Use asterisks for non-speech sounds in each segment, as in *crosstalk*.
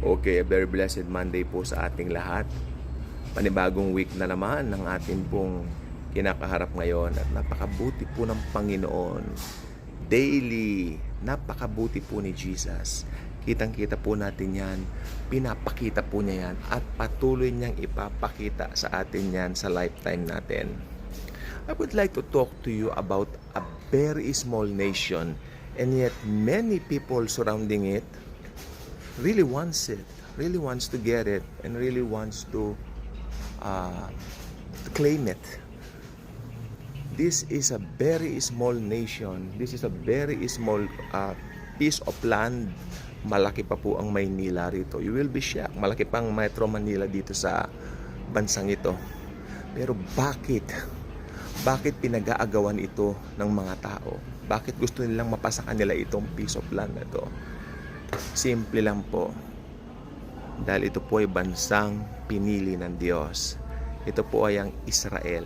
Okay, a very blessed Monday po sa ating lahat. Panibagong week na naman ng ating pong kinakaharap ngayon at napakabuti po ng Panginoon. Daily, napakabuti po ni Jesus. Kitang-kita po natin yan, pinapakita po niya yan at patuloy niyang ipapakita sa atin yan sa lifetime natin. I would like to talk to you about a very small nation and yet many people surrounding it really wants it, really wants to get it, and really wants to, uh, to claim it. This is a very small nation. This is a very small uh, piece of land. Malaki pa po ang Maynila rito. You will be shocked. Malaki pang Metro Manila dito sa bansang ito. Pero bakit? Bakit pinag-aagawan ito ng mga tao? Bakit gusto nilang mapasa kanila itong piece of land na to? Simple lang po. Dahil ito po ay bansang pinili ng Diyos. Ito po ay ang Israel.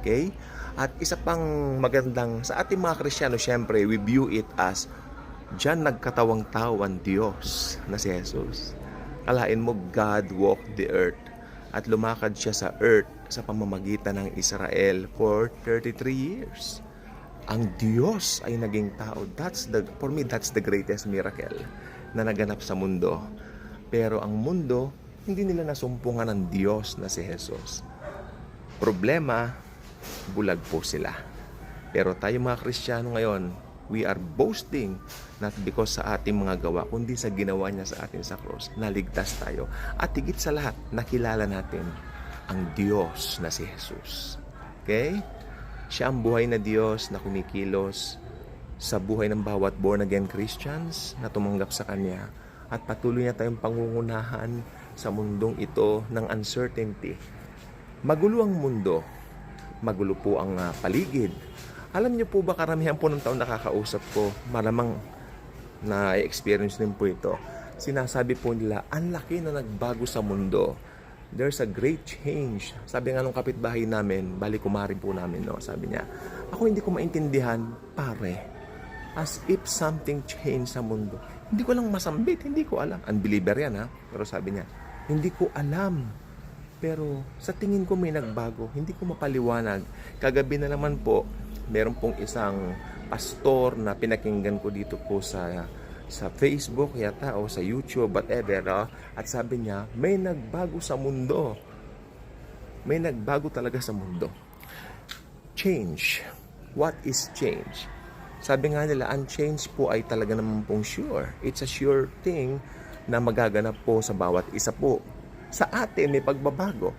Okay? At isa pang magandang sa ating mga Kristiyano, syempre, we view it as Diyan nagkatawang tao ang Diyos na si Jesus. Kalain mo, God walked the earth at lumakad siya sa earth sa pamamagitan ng Israel for 33 years. Ang Diyos ay naging tao. That's the, for me, that's the greatest miracle na naganap sa mundo. Pero ang mundo, hindi nila nasumpungan ng Diyos na si Jesus. Problema, bulag po sila. Pero tayo mga Kristiyano ngayon, we are boasting not because sa ating mga gawa, kundi sa ginawa niya sa atin sa cross. Naligtas tayo. At higit sa lahat, nakilala natin ang Diyos na si Jesus. Okay? Siya ang buhay na Diyos na kumikilos sa buhay ng bawat born again Christians na tumanggap sa Kanya at patuloy niya tayong pangungunahan sa mundong ito ng uncertainty. Magulo ang mundo, magulo po ang ah, paligid. Alam niyo po ba karamihan po ng taon nakakausap ko, malamang na experience din po ito. Sinasabi po nila, ang laki na nagbago sa mundo. There's a great change. Sabi nga nung kapitbahay namin, bali kumari po namin, no? sabi niya, ako hindi ko maintindihan, pare, as if something changed sa mundo. Hindi ko lang masambit, hindi ko alam. Unbeliever yan ha, pero sabi niya, hindi ko alam. Pero sa tingin ko may nagbago, hindi ko mapaliwanag. Kagabi na naman po, meron pong isang pastor na pinakinggan ko dito po sa sa Facebook yata o sa YouTube whatever no? at sabi niya may nagbago sa mundo may nagbago talaga sa mundo change what is change sabi nga nila ang change po ay talaga naman pong sure it's a sure thing na magaganap po sa bawat isa po sa atin may pagbabago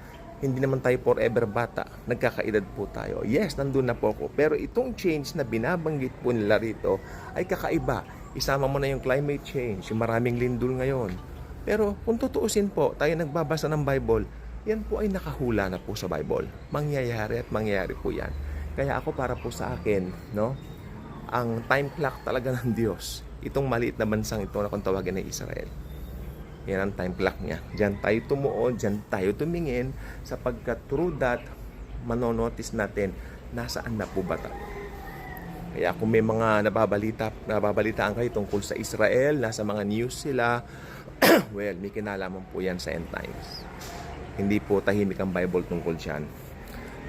hindi naman tayo forever bata. Nagkakaedad po tayo. Yes, nandun na po ako. Pero itong change na binabanggit po nila rito ay kakaiba. Isama mo na yung climate change, yung maraming lindol ngayon. Pero kung tutuusin po, tayo nagbabasa ng Bible, yan po ay nakahula na po sa Bible. Mangyayari at mangyayari po yan. Kaya ako para po sa akin, no, ang time clock talaga *laughs* ng Diyos. Itong maliit na bansang ito na kung tawagin ng Israel. Yan ang time clock niya. Diyan tayo tumuon, diyan tayo tumingin sapagkat through that, manonotice natin nasaan na po ba tayo. Kaya kung may mga nababalita, nababalitaan kayo tungkol sa Israel, nasa mga news sila, *clears throat* well, may kinalaman po yan sa end times. Hindi po tahimik ang Bible tungkol dyan.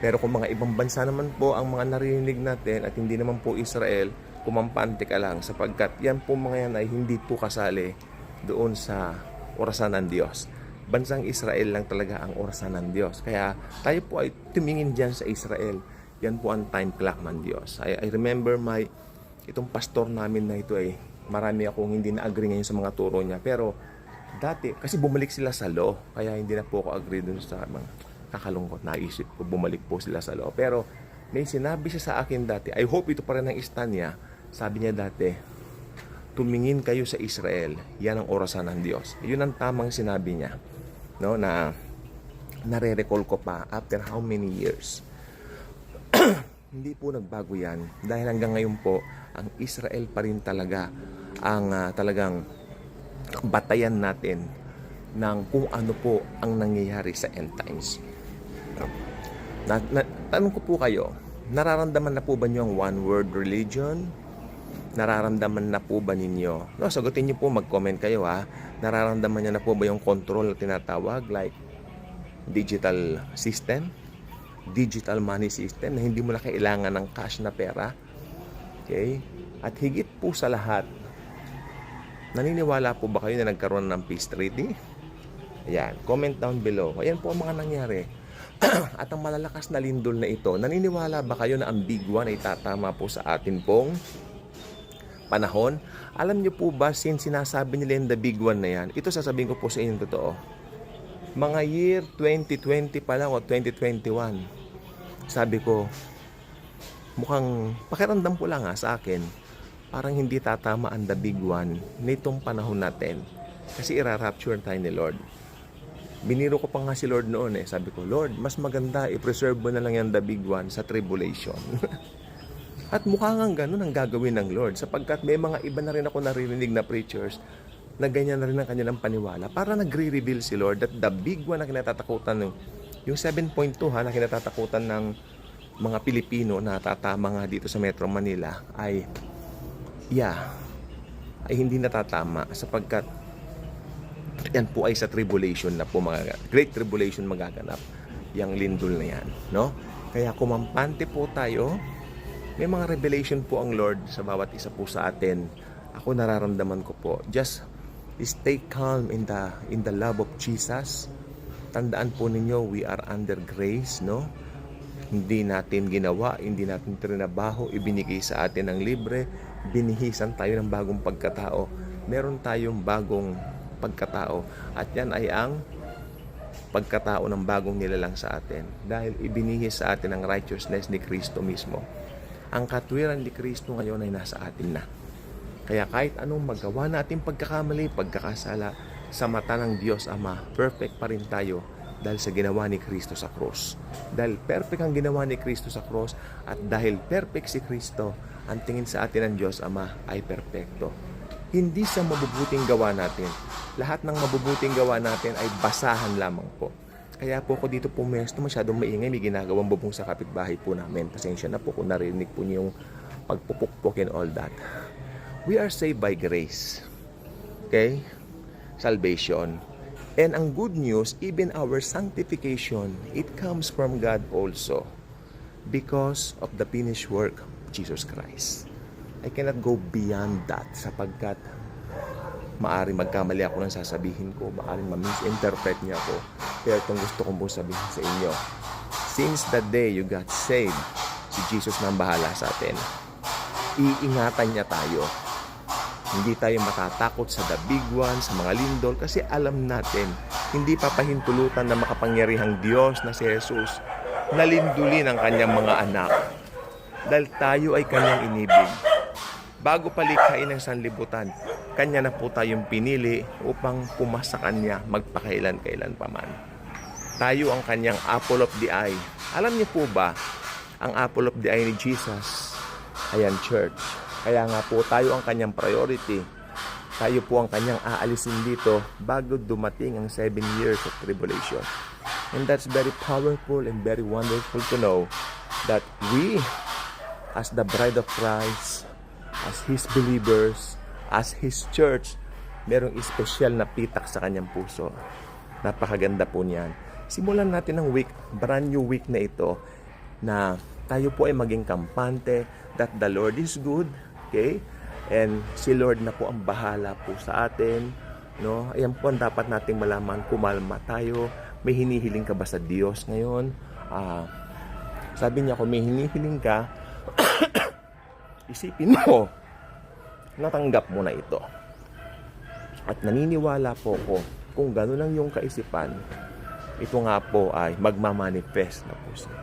Pero kung mga ibang bansa naman po ang mga narinig natin at hindi naman po Israel, kumampante ka lang sapagkat yan po mga yan ay hindi po kasali doon sa orasan ng Diyos. Bansang Israel lang talaga ang orasan ng Diyos. Kaya tayo po ay tumingin dyan sa Israel. Yan po ang time clock ng Diyos. I, I remember my, itong pastor namin na ito ay marami akong hindi na-agree ngayon sa mga turo niya. Pero dati, kasi bumalik sila sa law. Kaya hindi na po ako agree dun sa mga kakalungkot. Naisip ko, bumalik po sila sa law. Pero may sinabi siya sa akin dati, I hope ito pa rin ang stand niya. Sabi niya dati, tumingin kayo sa Israel. Yan ang orasan ng Diyos. Yun ang tamang sinabi niya. No, na nare-recall ko pa after how many years. *coughs* Hindi po nagbago yan. Dahil hanggang ngayon po, ang Israel pa rin talaga ang ah, talagang batayan natin ng kung ano po ang nangyayari sa end times. Na, na, tanong ko po kayo, nararamdaman na po ba niyo ang one word religion? nararamdaman na po ba ninyo? No, sagutin niyo po, mag-comment kayo ha. Nararamdaman niya na po ba yung control na tinatawag like digital system, digital money system na hindi mo na kailangan ng cash na pera. Okay? At higit po sa lahat, naniniwala po ba kayo na nagkaroon ng peace treaty? Ayan, comment down below. Ayan po ang mga nangyari. *clears throat* At ang malalakas na lindol na ito, naniniwala ba kayo na ang big one ay tatama po sa atin pong panahon? Alam niyo po ba, since sinasabi nila yung the big one na yan, ito sasabihin ko po sa inyo totoo. Mga year 2020 pa lang o 2021, sabi ko, mukhang pakiramdam ko lang ha, sa akin, parang hindi tatama ang the big one nitong panahon natin. Kasi ira-rapture tayo ni Lord. Biniro ko pa nga si Lord noon eh. Sabi ko, Lord, mas maganda i-preserve mo na lang yan the big one sa tribulation. *laughs* At mukha nga ganun ang gagawin ng Lord sapagkat may mga iba na rin ako naririnig na preachers na ganyan na rin ang kanilang paniwala. Para nagre-reveal si Lord that the big one na kinatatakutan ng yung 7.2 ha na kinatatakutan ng mga Pilipino na tatama nga dito sa Metro Manila ay yeah, ay hindi natatama sapagkat yan po ay sa tribulation na po mga great tribulation magaganap yung lindol na yan no kaya kumampante po tayo may mga revelation po ang Lord sa bawat isa po sa atin ako nararamdaman ko po just stay calm in the in the love of Jesus tandaan po ninyo we are under grace no hindi natin ginawa, hindi natin trinabaho, ibinigay sa atin ng libre, binihisan tayo ng bagong pagkatao. Meron tayong bagong pagkatao at yan ay ang pagkatao ng bagong nilalang sa atin dahil ibinihis sa atin ang righteousness ni Kristo mismo. Ang katwiran ni Kristo ngayon ay nasa atin na. Kaya kahit anong magawa natin pagkakamali, pagkakasala, sa mata ng Diyos Ama, perfect pa rin tayo dahil sa ginawa ni Kristo sa cross. Dahil perfect ang ginawa ni Kristo sa cross at dahil perfect si Kristo, ang tingin sa atin ng Diyos Ama ay perpekto. Hindi sa mabubuting gawa natin. Lahat ng mabubuting gawa natin ay basahan lamang po. Kaya po ako dito pumesto masyadong maingay, may ginagawang bubong sa kapitbahay po namin. Pasensya na po kung narinig po niyo yung pagpupukpok and all that. We are saved by grace. Okay? Salvation. And ang good news, even our sanctification, it comes from God also because of the finished work of Jesus Christ. I cannot go beyond that sapagkat maari magkamali ako ng sasabihin ko, maaaring ma-misinterpret niya ako. Pero itong gusto kong sabihin sa inyo, since the day you got saved, si Jesus na ang bahala sa atin. Iingatan niya tayo. Hindi tayo matatakot sa one, sa mga lindol, kasi alam natin, hindi papahintulutan na makapangyarihang Diyos na si Jesus na lindulin ang kanyang mga anak. Dahil tayo ay kanyang inibig. Bago palikhain ng sanlibutan, kanya na po tayong pinili upang pumasa kanya magpakailan-kailan paman. Tayo ang kanyang apple of the eye. Alam niyo po ba, ang apple of the eye ni Jesus, ayan church, kaya nga po tayo ang kanyang priority. Tayo po ang kanyang aalisin dito bago dumating ang 7 years of tribulation. And that's very powerful and very wonderful to know that we, as the bride of Christ, as His believers, as His church, merong espesyal na pitak sa kanyang puso. Napakaganda po niyan. Simulan natin ang week, brand new week na ito, na tayo po ay maging kampante that the Lord is good, okay? And si Lord na po ang bahala po sa atin, no? Ayan po ang dapat nating malaman, kumalma tayo. May hinihiling ka ba sa Diyos ngayon? Ah, sabi niya kung may hinihiling ka, *coughs* isipin mo, natanggap mo na ito. At naniniwala po ko, kung gano'n ang iyong kaisipan, ito nga po ay magmamanifest na po siya.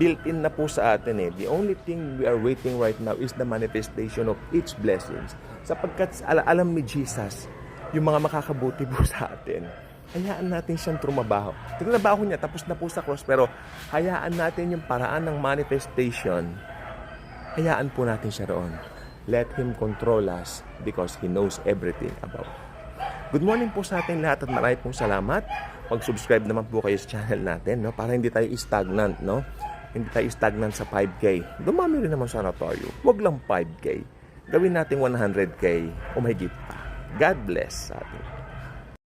Built-in na po sa atin eh. The only thing we are waiting right now is the manifestation of each blessings. Sapagkat ala- alam ni Jesus, yung mga makakabuti po *laughs* sa atin, hayaan natin siyang trumabaho. Trumabaho niya, tapos na po sa cross, pero hayaan natin yung paraan ng manifestation. Hayaan po natin siya roon. Let Him control us because He knows everything about Good morning po sa ating lahat at marami pong salamat. Mag-subscribe naman po kayo sa channel natin no para hindi tayo stagnant no. Hindi tayo stagnant sa 5k. Dumami rin naman sana tayo. Huwag lang 5k. Gawin natin 100k o mahigit pa. God bless sa atin.